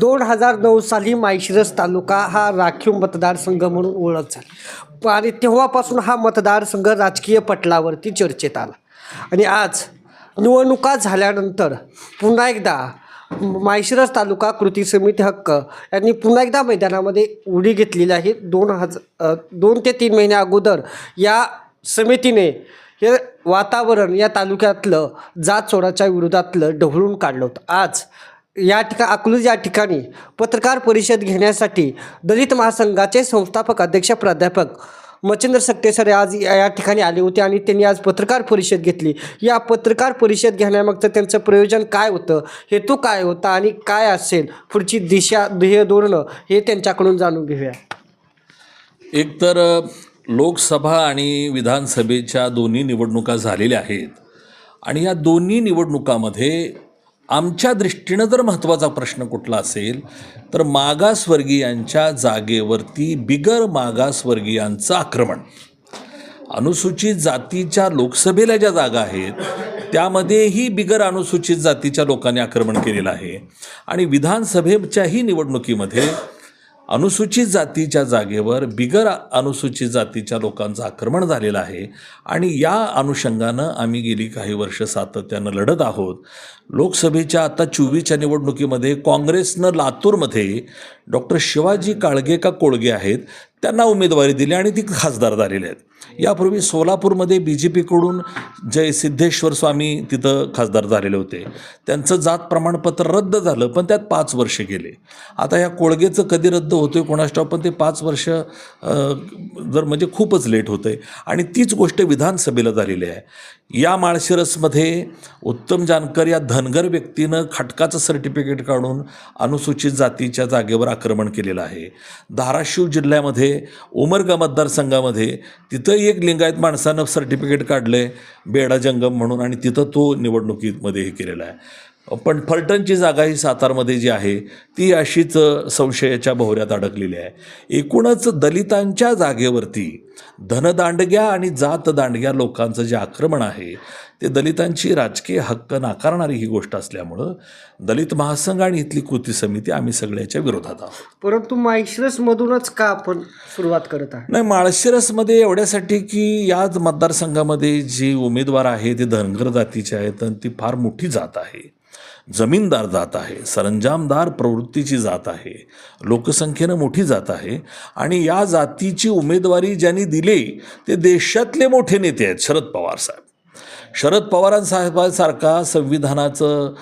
दोन हजार नऊ साली माळशिरस तालुका हा राखीव मतदारसंघ म्हणून ओळख झाला. आणि तेव्हापासून हा मतदारसंघ राजकीय पटलावरती चर्चेत आला. आणि आज निवडणुका झाल्यानंतर पुन्हा एकदा माळशिरस तालुका कृती समिती हक्क यांनी पुन्हा एकदा मैदानामध्ये उडी घेतलेली आहे. दोन हजार दोन ते तीन महिन्या अगोदर या समितीने हे वातावरण या तालुक्यातलं जात चोराच्या विरोधातलं ढवळून काढलं होतं. आज या ठिका अकलूज या ठिकाणी पत्रकार परिषद घेण्यासाठी दलित महासंघाचे संस्थापक अध्यक्ष प्राध्यापक मच्छिंद्र सक्ते सर आज या ठिकाणी आले होते आणि त्यांनी आज पत्रकार परिषद घेतली. या पत्रकार परिषद घेण्यामागचं त्यांचं प्रयोजन काय होतं? हेतू काय होता आणि काय असेल? पुढची दिशा ध्येय धोरणं हे त्यांच्याकडून जाणून घेऊया. एकतर लोकसभा आणि विधानसभेच्या दोन्ही निवडणुका झालेल्या आहेत आणि या दोन्ही निवडणुकामध्ये आमच्या दृष्टीनं जर महत्त्वाचा प्रश्न कुठला असेल तर मागासवर्गीयांच्या जागेवरती बिगर मागासवर्गीयांचं आक्रमण. अनुसूचित जातीच्या लोकसभेला ज्या जागा आहेत त्यामध्येही बिगर अनुसूचित जातीच्या लोकांनी आक्रमण केलेलं आहे. आणि विधानसभेच्याही निवडणुकीमध्ये अनुसूचित जातीच्या जागेवर बिगर अनुसूचित जातीच्या लोकांचं आक्रमण झालेलं आहे. आणि या अनुषंगानं आम्ही गेली काही वर्ष सातत्यानं लढत आहोत. लोकसभेच्या आता चोवीसच्या निवडणुकीमध्ये काँग्रेसनं लातूरमध्ये डॉक्टर शिवाजी काळगे का कोळगे आहेत त्यांना उमेदवारी दिली आणि ती खासदार झालेले आहेत. यापूर्वी सोलापूरमध्ये बी जे पीकडून जय सिद्धेश्वर स्वामी तिथं खासदार झालेले होते. त्यांचं जात प्रमाणपत्र रद्द झालं पण त्यात पाच वर्ष गेले. आता या कोळगेचं कधी रद्द होतं आहे ठाऊक पण ते पाच वर्ष जर म्हणजे खूपच लेट होतं आहे आणि तीच गोष्ट विधानसभेला झालेली आहे. या माळशिरसमध्ये उत्तम जानकर या धनगर व्यक्तीनं खटकाचं सर्टिफिकेट काढून अनुसूचित जातीच्या जागेवर आक्रमण केलेलं आहे. धाराशिव जिल्ह्यामध्ये उमरगा मतदारसंघामध्ये तिथंही एक लिंगायत माणसानं सर्टिफिकेट काढलं आहे बेडा जंगम म्हणून आणि तिथं तो निवडणुकीमध्ये हे केलेला आहे. पण फलटणची जागा ही सातारमध्ये जी आहे ती अशीच संशयाच्या भोवऱ्यात अडकलेली आहे. एकूणच दलितांच्या जागेवरती धनदांडग्या आणि जात दांडग्या लोकांचं जे आक्रमण आहे ते दलितांची राजकीय हक्क नाकारणारी ही गोष्ट असल्यामुळं दलित महासंघ आणि इथली कृती समिती आम्ही सगळ्याच्या विरोधात आहोत. परंतु माळशिरसमधूनच का आपण सुरुवात करत आहे नाही माळशिरसमध्ये एवढ्यासाठी की याच मतदारसंघामध्ये जी उमेदवार आहे ते धनगर जातीचे आहेत आणि ती फार मोठी जात आहे. जमीनदार जात आहे सरंजामदार प्रवृत्तीची जात आहे लोकसंख्येनं मोठी जात आहे आणि या जातीची उमेदवारी ज्यांनी दिली ते देशातले मोठे नेते आहेत शरद पवार साहेब. शरद पवारांसाहेबांसारखा संविधानाचं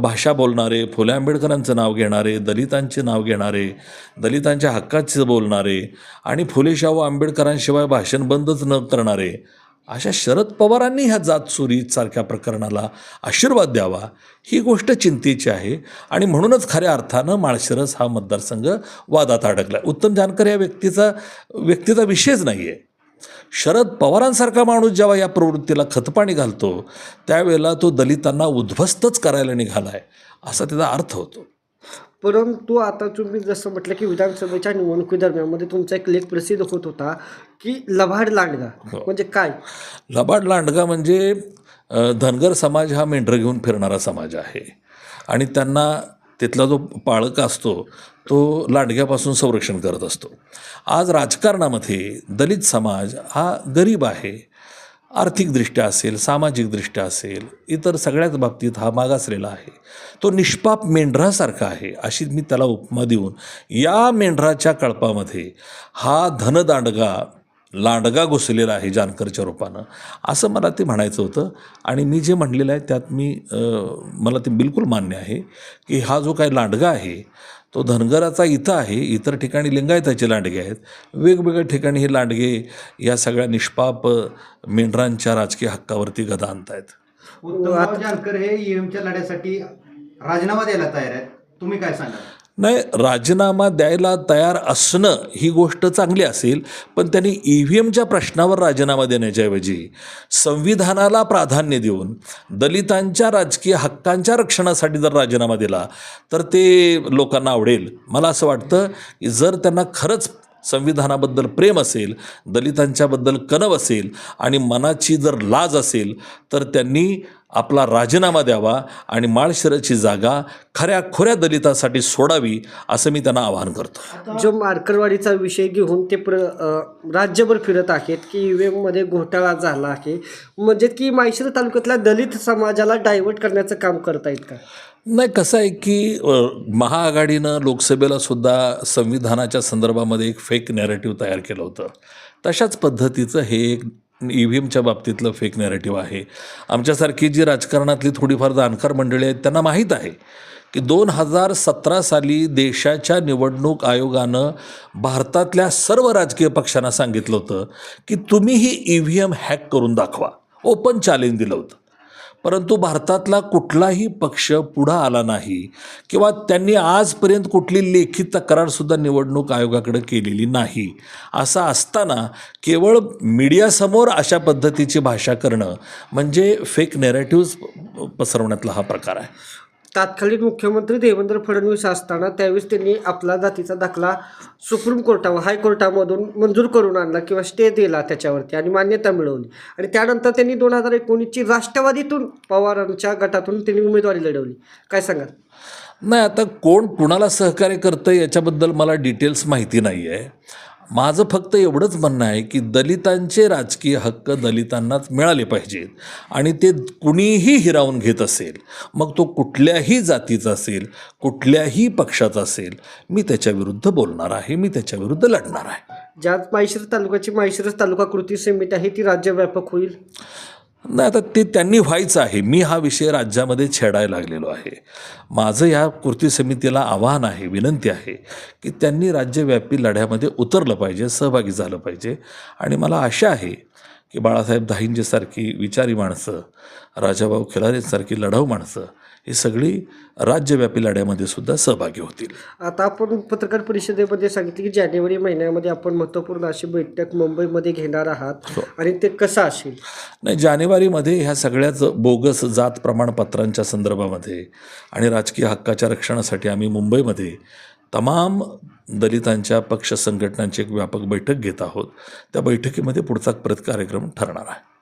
भाषा बोलणारे फुले आंबेडकरांचं नाव घेणारे दलितांचे नाव घेणारे दलितांच्या हक्काचे बोलणारे आणि फुले शाहू आंबेडकरांशिवाय भाषण बंदच न करणारे अशा शरद पवारांनी ह्या जात चोरीसारख्या प्रकरणाला आशीर्वाद द्यावा ही गोष्ट चिंतेची आहे. आणि म्हणूनच खऱ्या अर्थानं माळशिरस हा मतदारसंघ वादात अडकला उत्तम जानकर या व्यक्तीचा व्यक्तीचा विषयच नाही आहे शरद पवारांसारखा माणूस जेव्हा या प्रवृत्तीला खतपाणी घालतो त्यावेळेला तो दलितांना उद्ध्वस्तच करायला निघाला आहे असा त्याचा अर्थ होतो. परंतु आता तुम्ही जसं म्हटलं की विधानसभेच्या निवडणुकीदरम्यानमध्ये तुमचा एक लेख प्रसिद्ध होत होता की लभाड लांडगा म्हणजे काय? लबाड लांडगा म्हणजे धनगर समाज हा मेंढरं घेऊन फिरणारा समाज आहे. आणि त्यांना तिथला जो पाळक असतो तो लांडग्यापासून संरक्षण करत असतो. आज राजकारणामध्ये दलित समाज हा गरीब आहे आर्थिकदृष्ट्या असेल सामाजिकदृष्ट्या असेल इतर सगळ्याच बाबतीत हा मागासलेला आहे. तो निष्पाप मेंढरासारखा आहे अशी मी त्याला उपमा देऊन या मेंढराच्या कळपामध्ये हा धनदांडगा लांडगा घुसलेला आहे जानकरच्या रूपानं. असं मला ते म्हणायचं होतं आणि मी जे म्हणलेलं आहे त्यात मी मला ते बिलकुल मान्य आहे की हा जो काय लांडगा आहे तो धनगराचा इथं आहे इतर ठिकाणी लिंगायताचे लांडगे आहेत. वेगवेगळ्या ठिकाणी हे लांडगे या सगळ्या निष्पाप मेंढरांच्या राजकीय हक्कावरती गदा आणतायत. जानकर हे ईएमच्या लढ्यासाठी राजीनामा द्यायला तयार आहेत. तुम्ही काय सांगा नाही राजीनामा द्यायला तयार असणं ही गोष्ट चांगली असेल पण त्यांनी ई व्ही एमच्या प्रश्नावर राजीनामा देण्याच्याऐवजी संविधानाला प्राधान्य देऊन दलितांच्या राजकीय हक्कांच्या रक्षणासाठी जर राजीनामा दिला तर ते लोकांना आवडेल. मला असं वाटतं की जर त्यांना खरंच संविधानाबद्दल प्रेम असेल दलितांच्याबद्दल कणव असेल आणि मनाची जर लाज असेल तर त्यांनी आपला राजीनामा द्यावा आणि माळशिरसची जागा खऱ्या खोऱ्या दलितासाठी सोडावी असं मी त्यांना आवाहन करतो. जो मार्करवाडीचा विषय घेऊन ते प्र राज्यभर फिरत आहेत की ईव्हीएममध्ये घोटाळा झाला आहे म्हणजे की माहिशिर तालुक्यातल्या दलित समाजाला डायव्हर्ट करण्याचं काम करतायत का? नाही कसं आहे की महाआघाडीनं लोकसभेला सुद्धा संविधानाच्या संदर्भामध्ये एक फेक नॅरेटिव्ह तयार केलं होतं. तशाच पद्धतीचं हे एक ई व्ही एमच्या बाबतीतलं फेक नॅरेटिव्ह आहे. आमच्यासारखी जी राजकारणातली थोडीफार जाणकार मंडळी आहेत त्यांना माहीत आहे की दोन हजार सतरा साली देशाच्या निवडणूक आयोगानं भारतातल्या सर्व राजकीय पक्षांना सांगितलं होतं की तुम्ही ही ई व्ही एम हॅक करून दाखवा. ओपन चॅलेंज दिलं होतं. परंतु भारतातला कुठलाही पक्ष पुढं आला नाही किंवा त्यांनी आजपर्यंत कुठली लेखी तक्रारसुद्धा निवडणूक आयोगाकडे केलेली नाही. असं असताना केवळ मीडियासमोर अशा पद्धतीची भाषा करणं म्हणजे फेक नेरेटिव्ज पसरवण्यातला हा प्रकार आहे. तात्कालीन मुख्यमंत्री देवेंद्र फडणवीस असताना त्यावेळेस त्यांनी आपला जातीचा दाखला सुप्रीम कोर्टावर हायकोर्टामधून मंजूर करून आणला किंवा स्टे दिला त्याच्यावरती आणि मान्यता मिळवली. आणि त्यानंतर त्यांनी दोन हजार एकोणीसची राष्ट्रवादीतून पवारांच्या गटातून त्यांनी उमेदवारी लढवली. काय सांगाल? नाही आता कोण कुणाला सहकार्य करतं याच्याबद्दल मला डिटेल्स माहिती नाही आहे माझं फक्त एवढंच म्हणणं आहे की दलितांचे राजकीय हक्क दलितांनाच मिळाले पाहिजेत आणि ते कुणीही हिरावून घेत असेल मग तो कुठल्याही जातीचा असेल कुठल्याही पक्षाचा असेल मी त्याच्याविरुद्ध बोलणार आहे मी त्याच्याविरुद्ध लढणार आहे. ज्या माहिशिरस तालुक्याची माहिशिरस तालुका कृती समिती आहे ती राज्यव्यापक होईल? नाही आता ते त्यांनी व्हायचं आहे. मी हा विषय राज्यामध्ये छेडायला लागलेलो आहे. माझं या कृती समितीला आव्हान आहे विनंती आहे की त्यांनी राज्यव्यापी लढ्यामध्ये उतरलं पाहिजे सहभागी झालं पाहिजे. आणि मला आशा आहे की बाळासाहेब दाहिंजेसारखी विचारी माणसं राजाभाऊ खिलारेसारखी लढाऊ माणसं ही सगळी राज्यव्यापी लढ्यामध्ये सुद्धा सहभागी होतील. आता आपण पत्रकार परिषदेमध्ये सांगितले की जानेवारी महिन्यामध्ये आपण महत्त्वपूर्ण अशी बैठक मुंबईमध्ये घेणार आहात आणि ते कसं असेल? नाही जानेवारीमध्ये ह्या सगळ्याच बोगस जात प्रमाणपत्रांच्या संदर्भामध्ये आणि राजकीय हक्काच्या रक्षणासाठी आम्ही मुंबईमध्ये तमाम दलितांच्या पक्ष संघटनांची एक व्यापक बैठक घेत आहोत. त्या बैठकीमध्ये पुढचा प्रत कार्यक्रम ठरणार आहे.